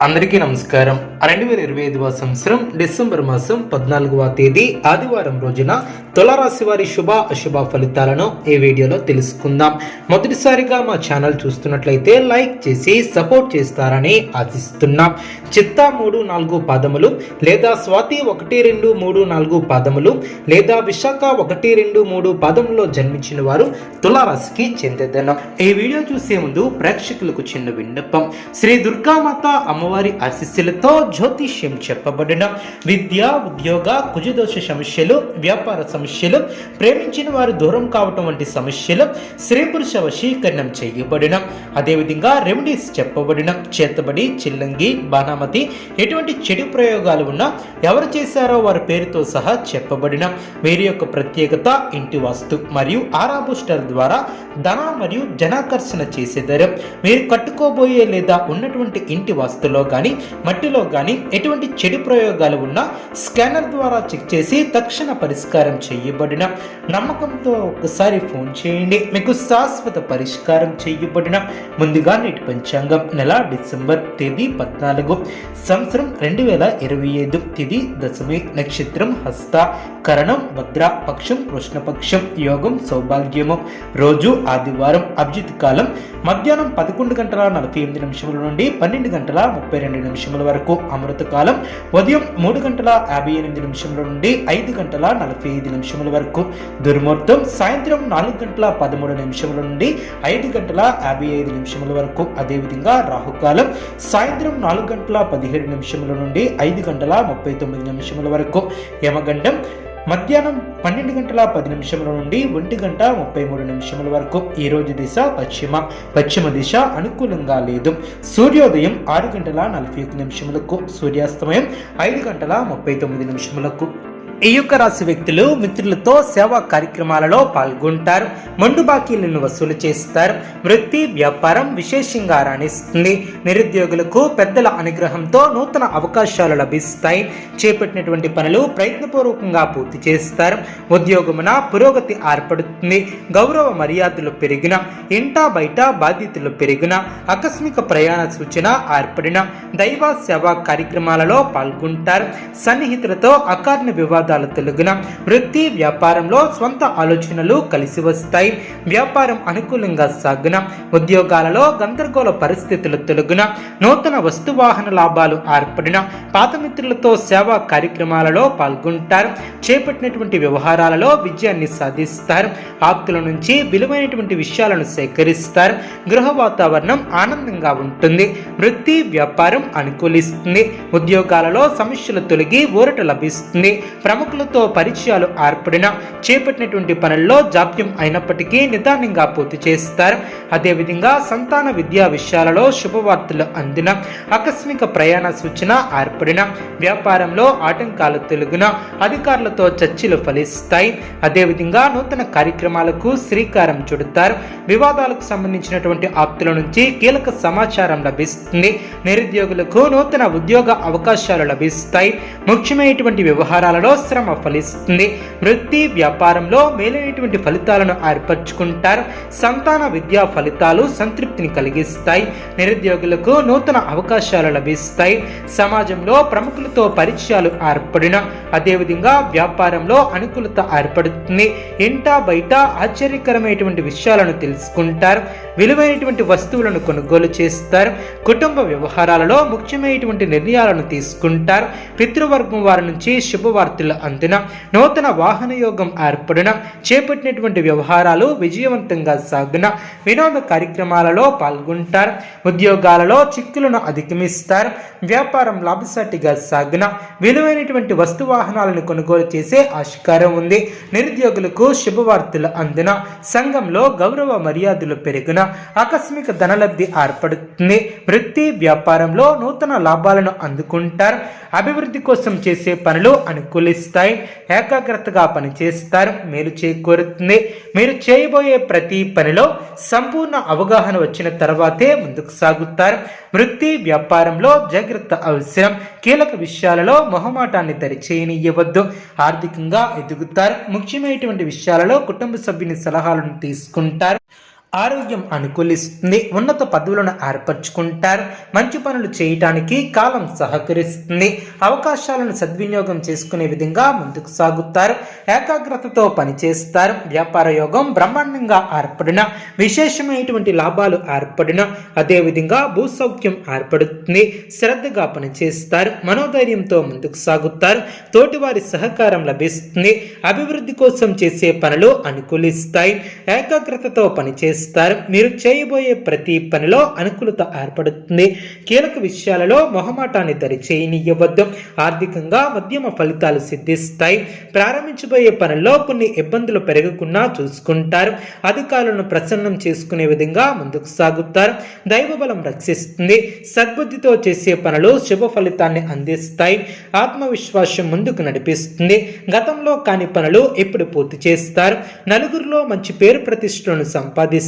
అందరికీ నమస్కారం. రెండు వేల ఇరవై ఐదవ సంవత్సరం డిసెంబర్ మాసం పద్నాలుగవ తేదీ ఆదివారం రోజున తులారాశి వారి శుభ అశుభ ఫలితాలను ఈ వీడియోలో తెలుసుకుందాం. మొదటిసారిగా మా ఛానల్ చూస్తున్నట్లయితే లైక్ చేసి సపోర్ట్ చేస్తారని ఆశిస్తున్నాం. చిత్తా మూడు నాలుగు పాదములు లేదా స్వాతి ఒకటి రెండు మూడు నాలుగు పాదములు లేదా విశాఖ ఒకటి రెండు మూడు పాదములో జన్మించిన వారు తులారాశికి చెందేదనం. ఈ వీడియో చూసే ముందు ప్రేక్షకులకు చిన్న విన్నపం. శ్రీ దుర్గామాత అమ్మవారి ఆశీస్సులతో జ్యోతిష్యం చెప్పబడిన విద్య ఉద్యోగ కుజదోష సమస్యలు వ్యాపార సమస్యలు ప్రేమించిన వారు దూరం కావటం వంటి సమస్యలు స్త్రీ పురుష వశీకరణం చేయబడిన అదేవిధంగా రెమెడీస్ చెప్పబడిన చేతబడి చిల్లంగి బాణామతి ఎటువంటి చెడు ప్రయోగాలు ఉన్నా ఎవరు చేశారో వారి పేరుతో సహా చెప్పబడిన వీరి యొక్క ప్రత్యేకత ఇంటి వాస్తు మరియు ఆరాబూస్టర్ ద్వారా ధన మరియు జనాకర్షణ చేసేదారు. మీరు కట్టుకోబోయే లేదా ఉన్నటువంటి ఇంటి వాస్తులో కానీ మట్టిలో కానీ ఎటువంటి చెడు ప్రయోగాలు ఉన్నా స్కానర్ ద్వారా చెక్ చేసి తక్షణ పరిష్కారం చేయబడిన నమ్మకంతో ఒకసారి ఫోన్ చేయండి. మీకు శాశ్వత పరిష్కారం చేయబడిన ముందుగా నేటి పంచాంగం నెల డిసెంబర్ తేదీ పద్నాలుగు సంవత్సరం రెండు వేల ఇరవై ఐదు తిది దశమి నక్షత్రం హస్త కరణం భద్ర పక్షం కృష్ణపక్షం యోగం సౌభాగ్యము. రోజు ఆదివారం అభిజిత్ కాలం. మధ్యాహ్నం పదకొండు గంటల నలభై ఎనిమిది నిమిషముల నుండి పన్నెండు గంటల ముప్పై రెండు నిమిషముల వరకు. అమృతకాలం. ఉదయం మూడు గంటల యాభై ఎనిమిది నిమిషముల నుండి ఐదు గంటల నలభై ఐదు నిమిషముల వరకు. దుర్ముహూర్తం సాయంత్రం నాలుగు గంటల పదమూడు నిమిషముల నుండి ఐదు గంటల యాభై ఐదు నిమిషముల వరకు. అదేవిధంగా రాహుకాలం సాయంత్రం నాలుగు గంటల పదిహేడు నిమిషముల నుండి ఐదు గంటల ముప్పై తొమ్మిది నిమిషముల వరకు. యమగండం మధ్యాహ్నం పన్నెండు గంటల పది నిమిషముల నుండి ఒంటి గంట ముప్పై మూడు నిమిషముల వరకు ఈ రోజు దిశ పశ్చిమ. పశ్చిమ దిశ అనుకూలంగా లేదు. సూర్యోదయం ఆరు గంటల నలభై ఒక నిమిషములకు సూర్యాస్తమయం ఐదు గంటల ముప్పై తొమ్మిది నిమిషములకు. ఈ యొక్క రాశి వ్యక్తులు మిత్రులతో సేవా కార్యక్రమాలలో పాల్గొంటారు. మండు బాకీలను వసూలు చేస్తారు. వృత్తి వ్యాపారం విశేషంగా రాణిస్తుంది. నిరుద్యోగులకు పెద్దల అనుగ్రహంతో నూతన అవకాశాలు లభిస్తాయి. చేపట్టినటువంటి పనులు ప్రయత్నపూర్వకంగా పూర్తి చేస్తారు. ఉద్యోగమున పురోగతి ఏర్పడుతుంది. గౌరవ మర్యాదలు పెరిగిన ఇంటా బయట బాధ్యతలు పెరిగిన ఆకస్మిక ప్రయాణ సూచన ఏర్పడిన దైవ సేవా కార్యక్రమాలలో పాల్గొంటారు. సన్నిహితులతో అకార్ణ వివాద వివాదాలు తొలగిన వృత్తి వ్యాపారంలో స్వంత ఆలోచనలు కలిసి వస్తాయి. వ్యాపారం అనుకూలంగా సాగున ఉద్యోగాలలో గందరగోళ పరిస్థితులు తొలగిన నూతన వస్తువాహన లాభాలు ఏర్పడిన పాత మిత్రులతో సేవా కార్యక్రమాలలో పాల్గొంటారు. చేపట్టినటువంటి వ్యవహారాలలో విజయాన్ని సాధిస్తారు. ఆప్తుల నుంచి విలువైనటువంటి విషయాలను సేకరిస్తారు. గృహ వాతావరణం ఆనందంగా ఉంటుంది. వృత్తి వ్యాపారం అనుకూలిస్తుంది. ఉద్యోగాలలో సమస్యలు తొలగి ఊరట లభిస్తుంది. ప్రముఖులతో పరిచయాలు ఏర్పడిన చేపట్టినటువంటి పనుల్లో జాప్యం అయినప్పటికీ నిదానంగా పూర్తి చేస్తారు. అదేవిధంగా సంతాన విద్యా విషయాలలో శుభవార్తలు అందిన ఆకస్మిక ప్రయాణ సూచన ఏర్పడిన వ్యాపారంలో ఆటంకాలు తొలగిన అధికారులతో చర్చలు ఫలిస్తాయి. అదేవిధంగా నూతన కార్యక్రమాలకు శ్రీకారం చుడతారు. వివాదాలకు సంబంధించినటువంటి ఆప్తుల నుంచి కీలక సమాచారం లభిస్తుంది. నిరుద్యోగులకు నూతన ఉద్యోగ అవకాశాలు లభిస్తాయి. ముఖ్యమైనటువంటి వ్యవహారాలలో శ్రమ ఫలిస్తుంది. వృత్తి వ్యాపారంలో మేలైనటువంటి ఫలితాలను ఏర్పరచుకుంటారు. సంతాన విద్యా ఫలితాలు సంతృప్తిని కలిగిస్తాయి. నిరుద్యోగులకు నూతన అవకాశాలు లభిస్తాయి. సమాజంలో ప్రముఖులతో పరిచయాలు ఏర్పడిన అదేవిధంగా వ్యాపారంలో అనుకూలత ఏర్పడుతుంది. ఇంటా బయట ఆశ్చర్యకరమైనటువంటి విషయాలను తెలుసుకుంటారు. విలువైనటువంటి వస్తువులను కొనుగోలు చేస్తారు. కుటుంబ వ్యవహారాలలో ముఖ్యమైనటువంటి నిర్ణయాలను తీసుకుంటారు. పితృవర్గం వారి నుంచి శుభవార్తలు అందిన నూతన వాహన యోగం ఏర్పడిన చేపట్టినటువంటి వ్యవహారాలు విజయవంతంగా సాగున వినోద కార్యక్రమాలలో పాల్గొంటారు. ఉద్యోగాలలో చిక్కులను అధిగమిస్తారు. వ్యాపారం లాభసాటిగా సాగున విలువైనటువంటి వస్తు వాహనాలను కొనుగోలు చేసే ఆస్కారం ఉంది. నిరుద్యోగులకు శుభవార్తలు అందిన సంఘంలో గౌరవ మర్యాదలు పెరిగిన ఆకస్మిక ధనలబ్ధి ఏర్పడుతుంది. వృత్తి వ్యాపారంలో నూతన లాభాలను అందుకుంటారు. అభివృద్ధి కోసం చేసే పనులు అనుకూలిస్తారు. చేస్తాయి ఏకాగ్రతగా పనిచేస్తారు మేలు చేకూరుతుంది. మీరు చేయబోయే ప్రతి పనిలో సంపూర్ణ అవగాహన వచ్చిన తర్వాతే ముందుకు సాగుతారు. వృత్తి వ్యాపారంలో జాగ్రత్త అవసరం. కీలక విషయాలలో మొహమాటాన్ని దరిచేయనివ్వద్దు ఆర్థికంగా ఎదుగుతారు. ముఖ్యమైనటువంటి విషయాలలో కుటుంబ సభ్యుని సలహాలను తీసుకుంటారు. ఆరోగ్యం అనుకూలిస్తుంది ఉన్నత పదవులను ఏర్పరచుకుంటారు మంచి పనులు చేయటానికి కాలం సహకరిస్తుంది అవకాశాలను సద్వినియోగం చేసుకునే విధంగా ముందుకు సాగుతారు ఏకాగ్రతతో పనిచేస్తారు వ్యాపార యోగం బ్రహ్మాండంగా ఏర్పడిన విశేషమైనటువంటి లాభాలు ఏర్పడిన అదేవిధంగా భూసౌఖ్యం ఏర్పడుతుంది శ్రద్ధగా పనిచేస్తారు మనోధైర్యంతో ముందుకు సాగుతారు తోటివారి సహకారం లభిస్తుంది అభివృద్ధి కోసం చేసే పనులు అనుకూలిస్తాయి ఏకాగ్రతతో పనిచేస్తారు మీరు చేయబోయే ప్రతి పనిలో అనుకూలత ఏర్పడుతుంది. కీలక విషయాలలో మొహమాటాన్ని దరిచేయనివ్వద్దు ఆర్థికంగా మధ్యమ ఫలితాలు సిద్ధిస్తాయి. ప్రారంభించబోయే పనుల్లో కొన్ని ఇబ్బందులు పెరగకుండా చూసుకుంటారు. అధికారులను ప్రసన్నం చేసుకునే విధంగా ముందుకు సాగుతారు. దైవబలం రక్షిస్తుంది. సద్బుద్ధితో చేసే పనులు శుభ ఫలితాన్ని అందిస్తాయి. ఆత్మవిశ్వాసం ముందుకు నడిపిస్తుంది. గతంలో కాని పనులు ఇప్పుడు పూర్తి చేస్తారు. నలుగురిలో మంచి పేరు ప్రతిష్టలను సంపాదిస్తారు.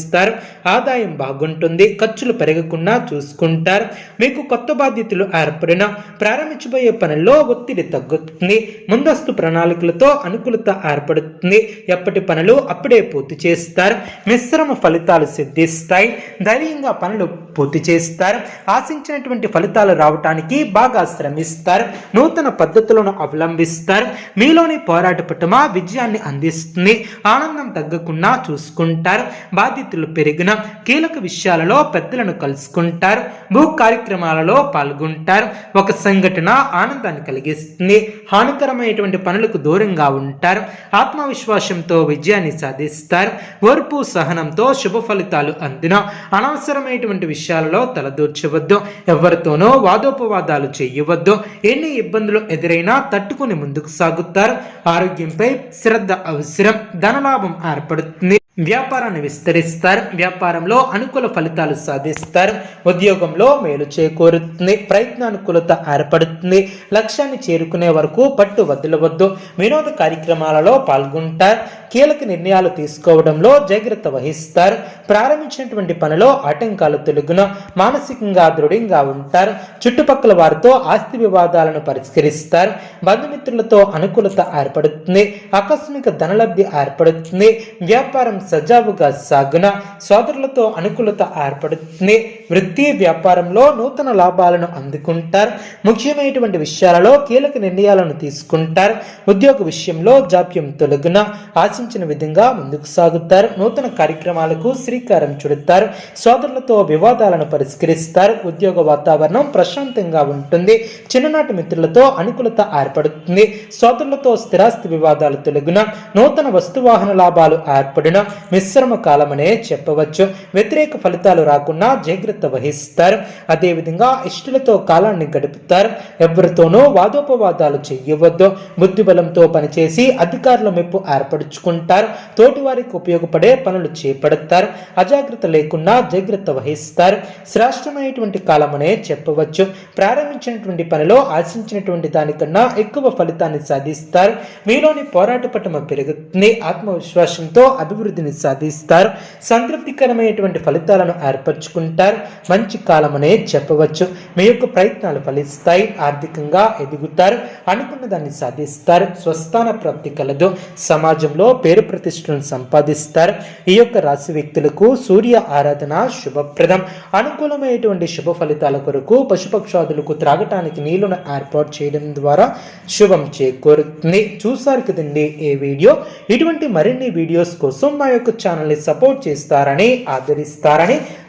ఆదాయం బాగుంటుంది ఖర్చులు పెరగకుండా చూసుకుంటారు. మీకు కొత్త బాధ్యతలు ఏర్పడిన ప్రారంభించబోయే పనుల్లో ఒత్తిడి తగ్గుతుంది. ముందస్తు ప్రణాళికలతో అనుకూలత ఏర్పడుతుంది. ఎప్పటి పనులు అప్పుడే పూర్తి చేస్తారు. మిశ్రమ ఫలితాలు సిద్ధిస్తాయి. ధైర్యంగా పనులు పూర్తి చేస్తారు. ఆశించినటువంటి ఫలితాలు రావటానికి బాగా శ్రమిస్తారు. నూతన పద్ధతులను అవలంబిస్తారు. మీలోని పోరాట పటుమ విజయాన్ని అందిస్తుంది. ఆనందం తగ్గకుండా చూసుకుంటారు. బాధ్యత బాధ్యతలు పెరిగిన కీలక విషయాలలో పెద్దలను కలుసుకుంటారు భూ కార్యక్రమాలలో పాల్గొంటారు. ఒక సంఘటన ఆనందాన్ని కలిగిస్తుంది హానికరమైనటువంటి పనులకు దూరంగా ఉంటారు ఆత్మవిశ్వాసంతో విజయాన్ని సాధిస్తారు ఓర్పు సహనంతో శుభ ఫలితాలు అందిన అనవసరమైనటువంటి విషయాలలో తలదూర్చవద్దు ఎవరితోనో వాదోపవాదాలు చేయవద్దు ఎన్ని ఇబ్బందులు ఎదురైనా తట్టుకుని ముందుకు సాగుతారు. ఆరోగ్యంపై శ్రద్ధ అవసరం ధనలాభం ఏర్పడుతుంది. వ్యాపారాన్ని విస్తరిస్తారు. వ్యాపారంలో అనుకూల ఫలితాలు సాధిస్తారు. ఉద్యోగంలో మేలు చేకూరుతుంది. ప్రయత్నానుకూలత ఏర్పడుతుంది. లక్ష్యాన్ని చేరుకునే వరకు పట్టు వదలవద్దు. వినోద కార్యక్రమాలలో పాల్గొంటారు. కీలక నిర్ణయాలు తీసుకోవడంలో జాగ్రత్త వహిస్తారు. ప్రారంభించినటువంటి పనిలో ఆటంకాలు తొలగున మానసికంగా దృఢంగా ఉంటారు. చుట్టుపక్కల వారితో ఆస్తి వివాదాలను పరిష్కరిస్తారు. బంధుమిత్రులతో అనుకూలత ఏర్పడుతుంది. ఆకస్మిక ధనలబ్ధి ఏర్పడుతుంది. వ్యాపారం సజావుగా సాగున సోదరులతో అనుకూలత ఏర్పడుతుంది. వృత్తి వ్యాపారంలో నూతన లాభాలను అందుకుంటారు. ముఖ్యమైనటువంటి విషయాలలో కీలక నిర్ణయాలను తీసుకుంటారు. ఉద్యోగ విషయంలో జాప్యం తొలగున ఆశించిన విధంగా ముందుకు సాగుతారు. నూతన కార్యక్రమాలకు శ్రీకారం చుడతారు. సోదరులతో వివాదాలను పరిష్కరిస్తారు. ఉద్యోగ వాతావరణం ప్రశాంతంగా ఉంటుంది. చిన్ననాటి మిత్రులతో అనుకూలత ఏర్పడుతుంది. సోదరులతో స్థిరాస్తి వివాదాలు తొలగిన నూతన వస్తువాహన లాభాలు ఏర్పడిన మిశ్రమ కాలమనే చెప్పవచ్చు. వ్యతిరేక ఫలితాలు రాకుండా జాగ్రత్త వహిస్తారు అదేవిధంగా ఇష్టలతో కాలాన్ని గడుపుతారు. ఎవరితోనూ వాదోపవాదాలు చేయవద్దు. బుద్ధిబలంతో పనిచేసి అధికారుల మెప్పు ఏర్పరచుకుంటారు. తోటివారికి ఉపయోగపడే పనులు చేపడతారు. అజాగ్రత్త లేకుండా జాగ్రత్త వహిస్తారు. శ్రేష్టమైనటువంటి కాలమనే చెప్పవచ్చు. ప్రారంభించినటువంటి పనిలో ఆశించినటువంటి దానికన్నా ఎక్కువ ఫలితాన్ని సాధిస్తారు. మీలోని పోరాట పటమ పెరుగుతుంది. ఆత్మవిశ్వాసంతో అభివృద్ధిని సాధిస్తారు. సంతృప్తికరమైనటువంటి ఫలితాలను ఏర్పరచుకుంటారు. మంచి కాలమనే చెప్పవచ్చు. మీ యొక్క ప్రయత్నాలు ఫలిస్తాయి ఆర్థికంగా ఎదుగుతారు అనుకున్న దాన్ని సాధిస్తారు స్వస్థాన ప్రాప్తి కలదు సమాజంలో పేరు ప్రతిష్టలను సంపాదిస్తారు. ఈ యొక్క రాశి వ్యక్తులకు సూర్య ఆరాధన శుభప్రదం. అనుకూలమైనటువంటి శుభ ఫలితాల కొరకు పశుపక్షాదులకు త్రాగటానికి నీళ్ళను ఏర్పాటు చేయడం ద్వారా శుభం చేకూరుతుంది. చూసారు కదండి ఏ వీడియో? ఇటువంటి మరిన్ని వీడియోస్ కోసం మా యొక్క ఛానల్ని సపోర్ట్ చేస్తారని ఆదరిస్తారని